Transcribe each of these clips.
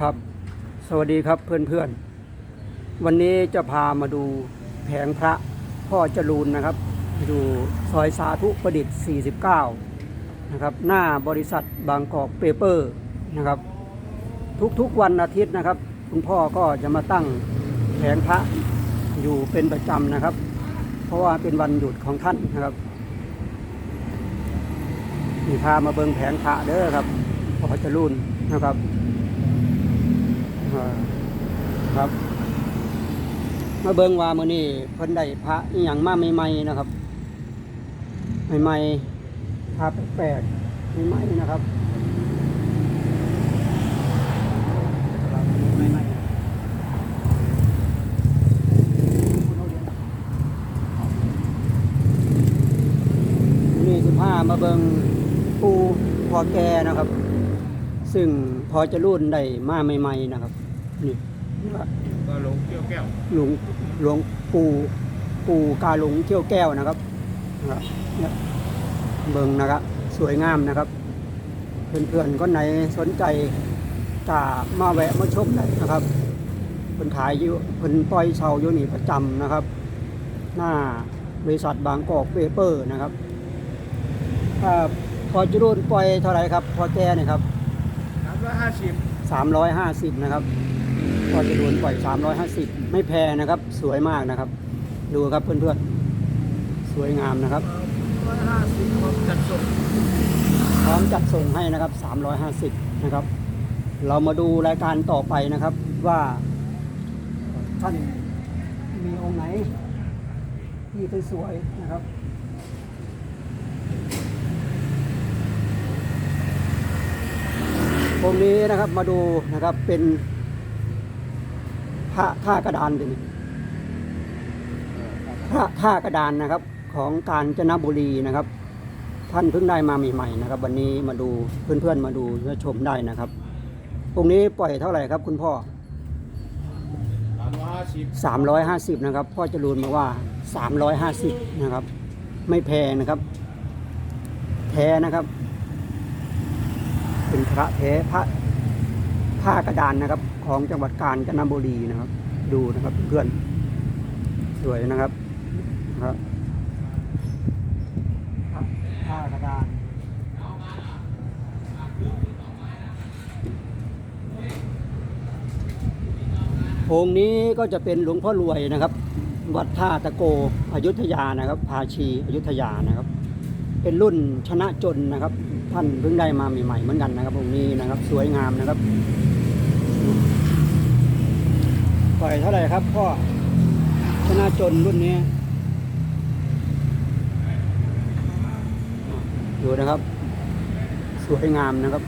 ครับ สวัสดีครับเพื่อนๆ วันนี้จะพามาดูแผงพระพ่อจรูนนะครับ อยู่ซอยสาธุประดิษฐ์ 49 นะครับ หน้าบริษัทบางกอกเปเปอร์นะครับ ทุกๆวันอาทิตย์นะครับ คุณพ่อก็จะมาตั้งแผงพระอยู่เป็นประจำนะครับ เพราะว่าเป็นวันหยุดของท่านนะครับนี่พามาเบิงแผงพระเด้อครับพ่อจรูนนะครับ อ่า ครับ มาเบิ่งว่ามื้อนี้เพิ่นได้พระอีหยังมาใหม่ๆนะครับ ใหม่ๆพระแปลกๆใหม่ๆนะครับครับใหม่ๆนี่สิพามาเบิงปูพอแกนะครับ ซึ่งพอจะรุ่นได้มาใหม่ ๆ นะครับนี่ ว่าก็ลงเกี่ยวแก้วหลวงหลวงปู่ปู่กาหลงเที่ยวแก้วนะครับนะครับเนี่ยเบิ่งนะครับ สวยงามนะครับ เพื่อนๆคนไหนสนใจจะมาแวะมาชมได้นะครับเพิ่นขายอยู่เพิ่นปล่อยเช่าอยู่นี่ประจำนะครับ หน้าบริษัทบางกอกเปเปอร์นะครับถ้าพอจะรุ่นปล่อยเท่าไหร่ครับ พอแก้เนี่ยครับสามร้อยห้าสิบ350นะครับ พอจะโดนปล่อย 350 ไม่แพงนะครับ สวยมากนะครับ ดูครับเพื่อนๆ สวยงามนะครับร้อยห้าสิบผมจัดส่งพร้อมจัดส่งให้นะครับ 350 นะครับ เรามาดูรายการต่อไปนะครับ ว่าท่านมีองค์ไหน ที่สวยๆนะครับองค์นี้นะครับมาดูนะครับเป็น พระท่ากระดานตัวนี้พระท่ากระดานนะครับ ของกาญจนบุรีนะครับ ท่านเพิ่งได้มาใหม่ๆนะครับ วันนี้มาดูเพื่อนๆมาดูและชมได้นะครับองค์นี้ปล่อยเท่าไหร่ครับ คุณพ่อสามร้อยห้าสิบ350นะครับ พ่อจรูนมาว่า350นะครับ ไม่แพงนะครับ แท้นะครับ เป็นพระแท้พระ ผ้ากระดานนะครับ ของจังหวัดกาญจนบุรีนะครับ ดูนะครับเพื่อนสวยนะครับครับผ้ากระดานองค์นี้ก็จะเป็นหลวงพ่อรวยนะครับ วัดท่าตะโกอยุธยานะครับ ภาชีอยุธยานะครับ เป็นรุ่นชนะจนนะครับ ท่านเพิ่งได้มาใหม่ๆเหมือนกันนะครับองค์นี้นะครับ สวยงามนะครับป ล่อยเท่าไหร่ครับพ่อชนะจนรุ่นนี้ ดูนะครับ สวยงามนะครับ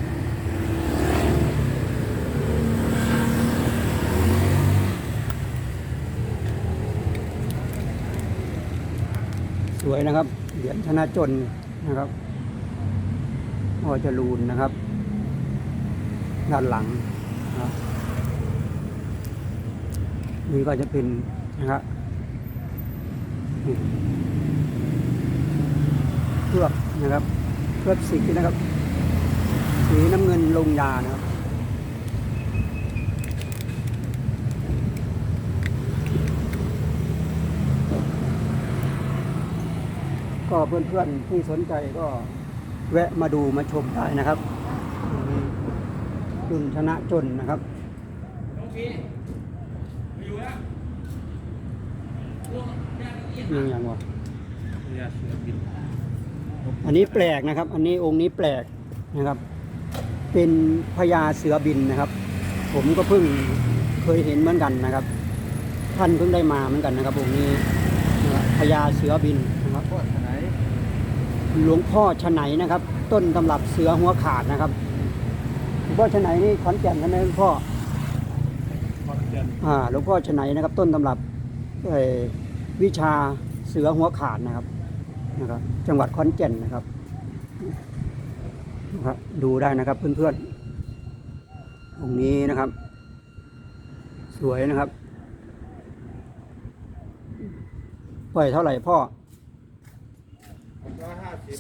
สวยนะครับเหรียญชนะจนนะครับพ่อจรูนนะครับ ด้านหลังนะครับ นี่ก็จะเป็นนะครับเคลือบนะครับเคลือบสีนะครับ สีน้ำเงินลงยานะครับก็เพื่อนๆที่สนใจก็แวะมาดูมาชมได้นะครับรุ่นชนะจนนะครับ นี่อย่างวะยาเสือบินอันนี้แปลกนะครับ อันนี้องค์นี้แปลกนะครับ เป็นพญาเสือบินนะครับ ผมก็เพิ่งเคยเห็นเหมือนกันนะครับ ท่านเพิ่งได้มาเหมือนกันนะครับองค์นี้นะครับพญาเสือบินนะครับโคตรไหนหลวงพ่อชะไหนนะครับ ต้นตำรับเสือหัวขาดนะครับหลวงพ่อชะไหนนี่ขอนแก่นใช่ไหมหลวงพ่อขอนแก่นอ่าหลวงพ่อชะไหนนะครับ ต้นตำรับเอ่อ วิชาเสือหัวขาดนะครับนะครับ จังหวัดขอนแก่นนะครับนะครับดูได้นะครับเพื่อนๆองค์นี้นะครับ สวยนะครับ ปล่อยเท่าไหร่พ่อ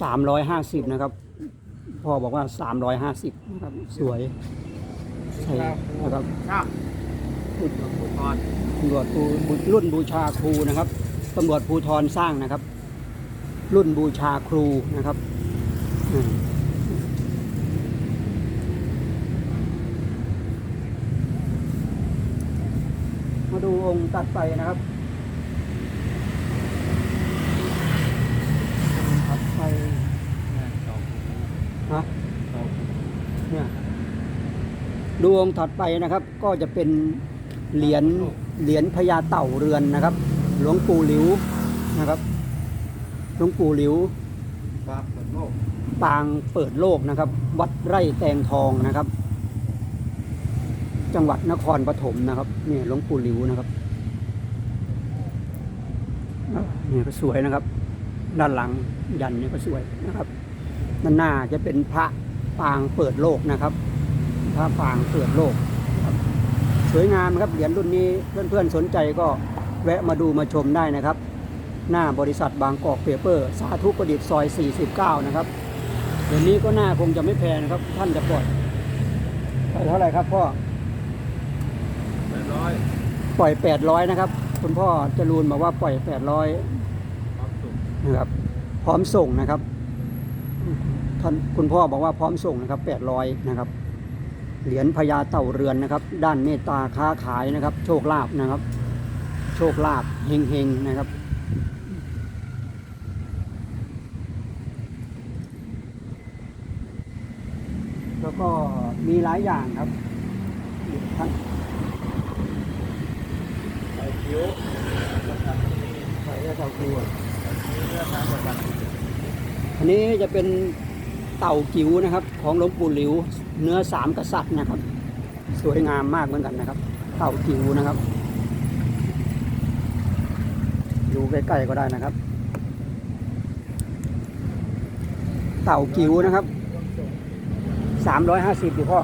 สามร้อยห้าสิบนะครับ พ่อบอกว่าสามร้อยห้าสิบนะครับ สวยใช่นะครับตำรวจรุ่นบูชาครูนะครับ ตำรวจภูธรสร้างนะครับ รุ่นบูชาครูนะครับมาดูองค์ตัดไปนะครับตัดไปฮะเนี่ยดูองค์ถัดไปนะครับ ก็จะเป็นเหรียญเหรียญพญาเต่าเรือนนะครับ หลวงปู่หลิวนะครับ หลวงปู่หลิวปากเหมือนโลกปางเปิดโลกนะครับ วัดไร่แตงทองนะครับ จังหวัดนครปฐมนะครับเนี่ยหลวงปู่หลิวนะครับเนี่ยก็สวยนะครับ ด้านหลังยันเนี่ยก็สวยนะครับด้านหน้าจะเป็นพระปางเปิดโลกนะครับ พระปางเปิดโลกสวยงามนะครับเหรียญรุ่นนี้เพื่อนๆสนใจก็ แวะมาดูมาชมได้นะครับ หน้าบริษัทบางกอกเปเปอร์ สาธุประดิษฐ์ซอย 49 นะครับ เดี๋ยวนี้ก็หน้าคงจะไม่แพงนะครับ ท่านจะปล่อยปล่อยเท่าไหร่ครับพ่อแปดร้อยปล่อย 800 นะครับ คุณพ่อจรูนบอกว่าปล่อย 800ความสุขนะครับพร้อมส่งนะครับท่านคุณพ่อบอกว่าพร้อมส่งนะครับ 800 นะครับเหรียญพญาเต่าเรือนนะครับ ด้านเมตตาค้าขายนะครับ โชคลาภนะครับ โชคลาภเฮงเฮงๆนะครับ แล้วก็มีหลายอย่างครับท่านไอ้คิ้วประกันนี้ใส่ได้เต่าครัวอันนี้จะเป็นเต่ากิ๋วนะครับ ของหลวงปู่หลิว เนื้อสามกษัตริย์นะครับ สวยงามมากเหมือนกันนะครับ เต่ากิ๋วนะครับ ดูใกล้ๆก็ได้นะครับ เต่ากิ๋วนะครับสามร้อยห้าสิบอยู่พ่อ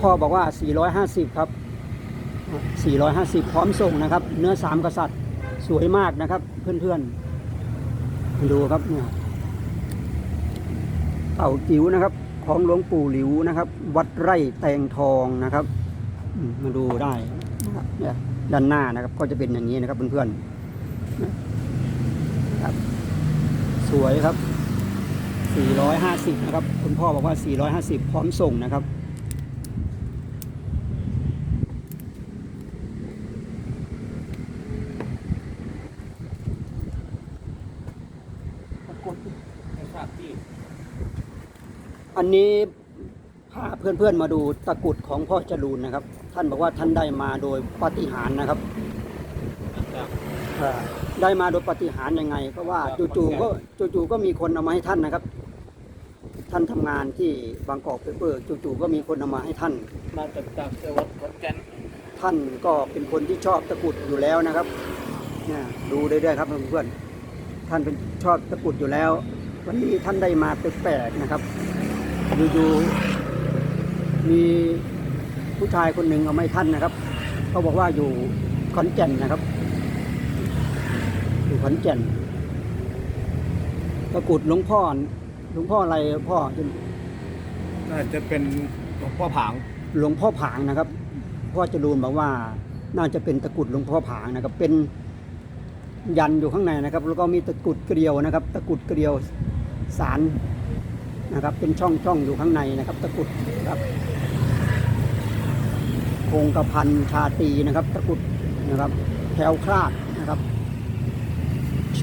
พ่อบอกว่า450ครับ450พร้อมส่งนะครับ เนื้อสามกษัตริย์สวยมากนะครับ เพื่อนๆ ดูครับเนี่ยเต่าจิ๋วนะครับ ของหลวงปู่หลิวนะครับ วัดไร่แตงทองนะครับ มาดูได้นะครับเนี่ยด้านหน้านะครับก็จะเป็นอย่างนี้นะครับเพื่อนๆนะครับ สวยครับ 450 นะครับ คุณพ่อบอกว่า 450 พร้อมส่งนะครับไอ้ทราบที่อันนี้พาเพื่อนๆมาดูตะกรุดของพ่อจรูนนะครับ ท่านบอกว่าท่านได้มาโดยปาฏิหาริย์นะครับจากเอ่อ ได้มาโดยปาฏิหาริย์ยังไง ก็ว่าจู่ๆก็จู่ๆก็มีคนเอามาให้ท่านนะครับ ท่านทำงานที่บางกอกเปเปอร์จู่ๆก็มีคนเอามาให้ท่าน มาจากจากจังหวัดขอนแก่นท่านก็เป็นคนที่ชอบตะกรุดอยู่แล้วนะครับเนี่ยดูได้ด้วยครับเพื่อนๆท่านเป็นชอบตะกรุดอยู่แล้ว วันนี้ท่านได้มาแปลกๆนะครับอยู่ๆมีผู้ชายคนหนึ่งเอาไมาให้ท่านนะครับเขาบอกว่าอยู่ขอนแก่นนะครับอยู่ ขอนแก่นตะกรุดหลวงพ่อหลวงพ่ออะไรพ่อน่าจะเป็นหลวงพ่อผาง หลวงพ่อผางนะครับพ่อจรูนบอกว่า น่าจะเป็นตะกรุดหลวงพ่อผางนะครับ เป็นยันอยู่ข้างในนะครับ แล้วก็มีตะกรุดเกลียวนะครับ ตะกรุดเกลียวสารนะครับ เป็นช่องช่องอยู่ข้างในนะครับ ตะกรุดนะครับคงกระพันชาตรีนะครับ ตะกรุดนะครับแถวคลาดนะครับ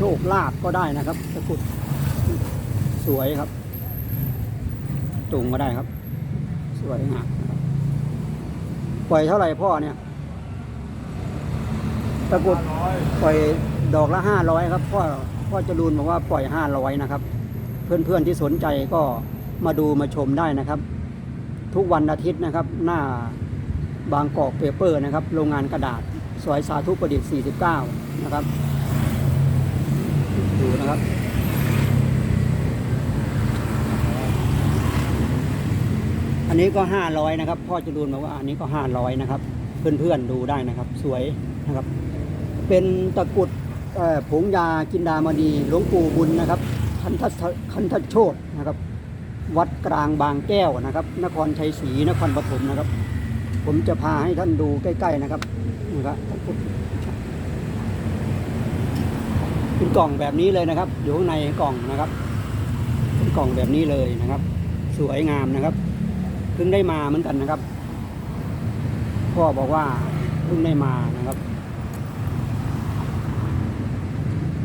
โชคลาภก็ได้นะครับตะกรุดสวยครับตุงก็ได้ครับ สวยงามปล่อยเท่าไหร่พ่อเนี่ยตะกรุดปล่อยดอกละห้าร้อยครับพ่อพ่อจรูนบอกว่าปล่อยห้าร้อยนะครับ เพื่อนๆที่สนใจก็มาดูมาชมได้นะครับ ทุกวันอาทิตย์นะครับ หน้าบางกอกเปเปอร์นะครับ โรงงานกระดาษซอยสาธุประดิษฐ์49 นะครับ ดูนะครับอันนี้ก็ห้าร้อยนะครับ พ่อจรูนบอกว่าอันนี้ก็ห้าร้อยนะครับ เพื่อนๆดูได้นะครับ สวยนะครับ เป็นตะกรุดผงยากินดามณีหลวงปู่บุญนะครับ คันทัศคันทัศโชตนะครับ วัดกลางบางแก้วนะครับ นครชัยศรีนครปฐมนะครับ ผมจะพาให้ท่านดูใกล้ ๆนะครับนะครับ เป็นกล่องแบบนี้เลยนะครับ อยู่ข้างในกล่องนะครับเป็นกล่องแบบนี้เลยนะครับ สวยงามนะครับเพิ่งได้มาเหมือนกันนะครับพ่อบอกว่าเพิ่งได้มานะครับ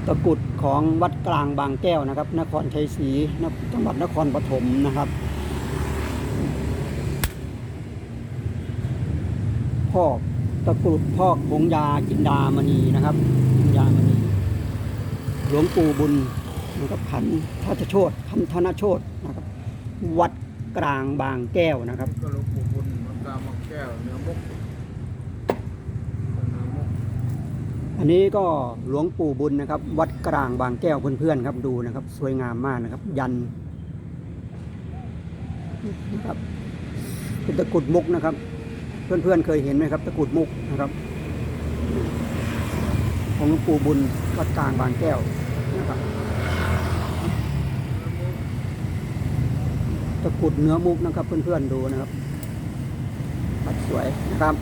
ตะกรุดของวัดกลางบางแก้วนะครับ นครชัยศรีจังหวัดนครปฐมนะครับ พ่อตะกรุดพ่อกผงยาจินดามณีนะครับจินดามณี ลวงปู่บุญนะครับขันทัชโชตคำธนโชตนะครับ วัดกลางบางแก้วนะครับก็หลวงปู่บุญมันกามังแก้วเนื้อมุกเนื้อมุกอันนี้ก็หลวงปู่บุญนะครับ วัดกลางบางแก้วเพื่อนๆครับดูนะครับ สวยงามมากนะครับ ยันนะครับเป็นตะกรุดมุกนะครับ เพื่อนๆเคยเห็นไหมครับ ตะกรุดมุกนะครับ ของหลวงปู่บุญวัดกลางบางแก้วนะครับ ตะกรุดเนื้อมุกนะครับ เพื่อนๆดูนะครับตัดสวยนะครับ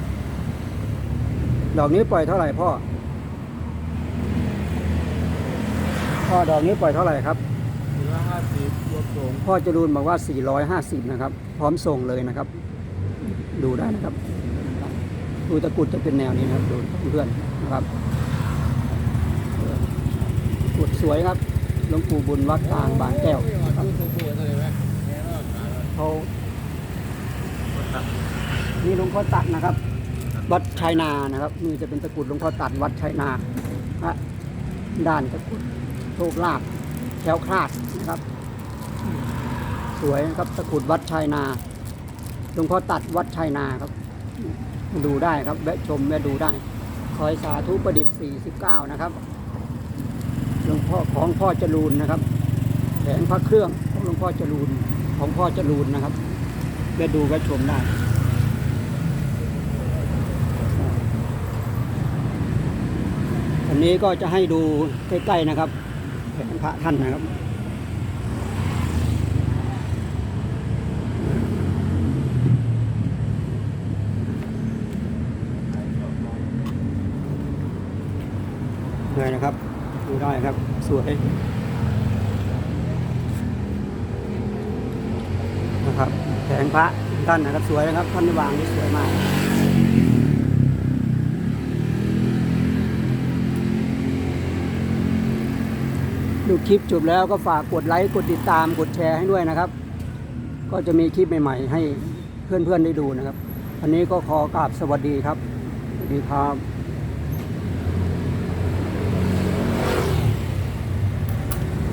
ดอกนี้ปล่อยเท่าไหร่พ่อ พ่อดอกนี้ปล่อยเท่าไหร่ครับเนื้อห้าสิบรวมส่งพ่อจรูนบอกว่า 450 นะครับ พร้อมส่งเลยนะครับ ดูได้นะครับ ดูตะกรุดจะเป็นแนวนี้นะครับ ดูเพื่อนๆนะครับตะกรุ ดสวยครับหลวงปู่บุญวัดกลางบางแก้วครับเขานี่หลวงพ่อตัดนะครับ วัดชัยนานะครับนี่จะเป็นตะกุดหลวงพ่อตัดวัดชัยนาพระด้านตะกุดโชคลาภแคล้วคลาดนะครับ สวยนะครับตะกุดวัดชัยนาหลวงพ่อตัดวัดชัยนาครับ ดูได้ครับแวะชมแวะดูได้ซอยสาธุประดิษฐ์49 นะครับ หลวงพ่อของพ่อจรูนนะครับแผงพระเครื่องของหลวงพ่อจรูนของพ่อจรูนนะครับแวะดูแวะชมได้อันนี้ก็จะให้ดูใกล้ๆนะครับแผงพระท่านนะครับเลยนะครับ ได้ครับ สวยนะครับแผงพระท่านนะครับสวยนะครับท่านวางนี่สวยมากดูคลิปจบแล้วก็ฝากกดไลค์กดติดตามกดแชร์ให้ด้วยนะครับ ก็จะมีคลิปใหม่ ๆ ให้เพื่อนๆได้ดูนะครับ อันนี้ก็ขอกราบสวัสดีครับ สวัสดีครับ